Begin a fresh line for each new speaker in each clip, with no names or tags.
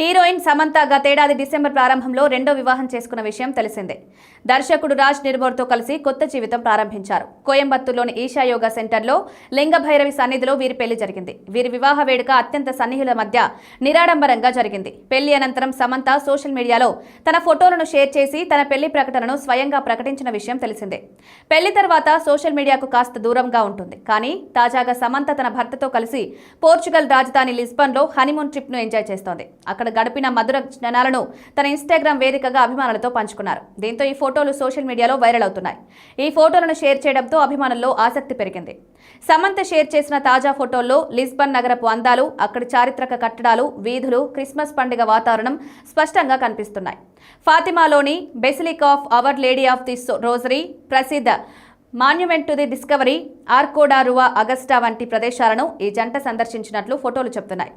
Heroine Samantha గతేడాది December ప్రారంభంలో రెండో వివాహం చేసుకున్న విషయం తెలిసిందే. దర్శకుడు రాజ్ నిర్మోర్తో కలిసి కొత్త జీవితం ప్రారంభించారు. కోయంబత్తూరులోని ఈషా యోగా సెంటర్లో లింగభైరవి సన్నిధిలో వీరి పెళ్ళి జరిగింది. వీరి వివాహ వేడుక అత్యంత సన్నిహుల మధ్య నిరాడంబరంగా జరిగింది. పెళ్ళి అనంతరం సమంత సోషల్ మీడియాలో తన ఫోటోలను షేర్ చేసి తన పెళ్ళి ప్రకటనను స్వయంగా ప్రకటించిన విషయం తెలిసిందే. పెళ్ళి తర్వాత సోషల్ మీడియాకు కాస్త దూరంగా ఉంటుంది. కానీ తాజాగా సమంత తన భర్తతో కలిసి పోర్చుగల్ రాజధాని లిస్బన్లో హనీమూన్ ట్రిప్ను ఎంజాయ్ చేస్తోంది. అక్కడ గడిపిన మధుర క్షణాలను తన ఇన్స్టాగ్రామ్ వేదికగా అభిమానులతో పంచుకున్నారు. దీంతో ఈ ఫోటోలు సోషల్ మీడియాలో వైరల్ అవుతున్నాయి. ఈ ఫోటోలను షేర్ చేయడంతో అభిమానుల్లో ఆసక్తి పెరిగింది. సమంత షేర్ చేసిన తాజా ఫోటోల్లో లిస్బన్ నగరపు అందాలు అక్కడి చారిత్రక కట్టడాలు వీధులు క్రిస్మస్ పండుగ వాతావరణం స్పష్టంగా కనిపిస్తున్నాయి. ఫాతిమాలోని Basilica of Our Lady of the Rosary ప్రసిద్ధ Monument to the Discovery Arco da Rua Augusta వంటి ప్రదేశాలను ఈ జంట సందర్శించినట్లు ఫోటోలు చెప్తున్నాయి.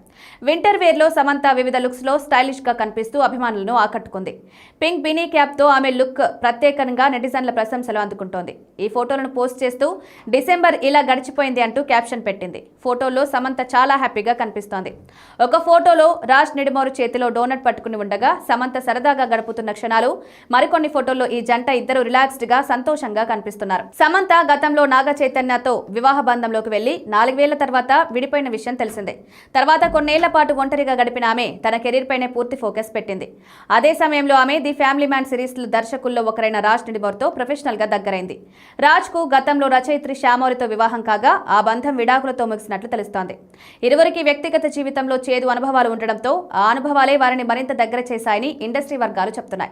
వింటర్ వేర్లో సమంత వివిధ లుక్స్లో స్టైలిష్గా కనిపిస్తూ అభిమానులను ఆకట్టుకుంది. పింక్ బినీ క్యాప్తో ఆమె లుక్ ప్రత్యేకంగా నెటిజన్ల ప్రశంసలు అందుకుంటోంది. ఈ ఫోటోలను పోస్ట్ చేస్తూ డిసెంబర్ ఇలా గడిచిపోయింది అంటూ క్యాప్షన్ పెట్టింది. ఫోటోలో సమంత చాలా హ్యాపీగా కనిపిస్తోంది. ఒక ఫోటోలో రాజ్ నిడిమోరు చేతిలో డోనట్ పట్టుకుని ఉండగా సమంత సరదాగా గడుపుతున్న క్షణాలు మరికొన్ని ఫోటోల్లో ఈ జంట ఇద్దరు రిలాక్స్డ్గా సంతోషంగా కనిపిస్తున్నారు. సమంత గతంలో నాగ చైతన్యతో వివాహ బంధంలోకి వెళ్ళి నాలుగేళ్ళ తర్వాత విడిపోయిన విషయం తెలిసిందే. తర్వాత కొన్నేళ్ళ పాటు ఒంటరిగా గడిపిన ఆమె తన కెరీర్ పైనే పూర్తి ఫోకస్ పెట్టింది. అదే సమయంలో ఆమె ది ఫ్యామిలీ మ్యాన్ సిరీస్ దర్శకుల్లో ఒకరైన రాజ్ నిడిమోర్తో ప్రొఫెషనల్గా దగ్గరైంది. రాజ్కు గతంలో రచయిత్రి శ్యామౌరితో వివాహం కాగా ఆ బంధం విడాకులతో ముగిసినట్లు తెలుస్తోంది. ఇరువురికి వ్యక్తిగత జీవితంలో చేదు అనుభవాలు ఉండడంతో ఆ అనుభవాలే వారిని మరింత దగ్గర చేశాయని ఇండస్ట్రీ వర్గాలు చెప్తున్నాయి.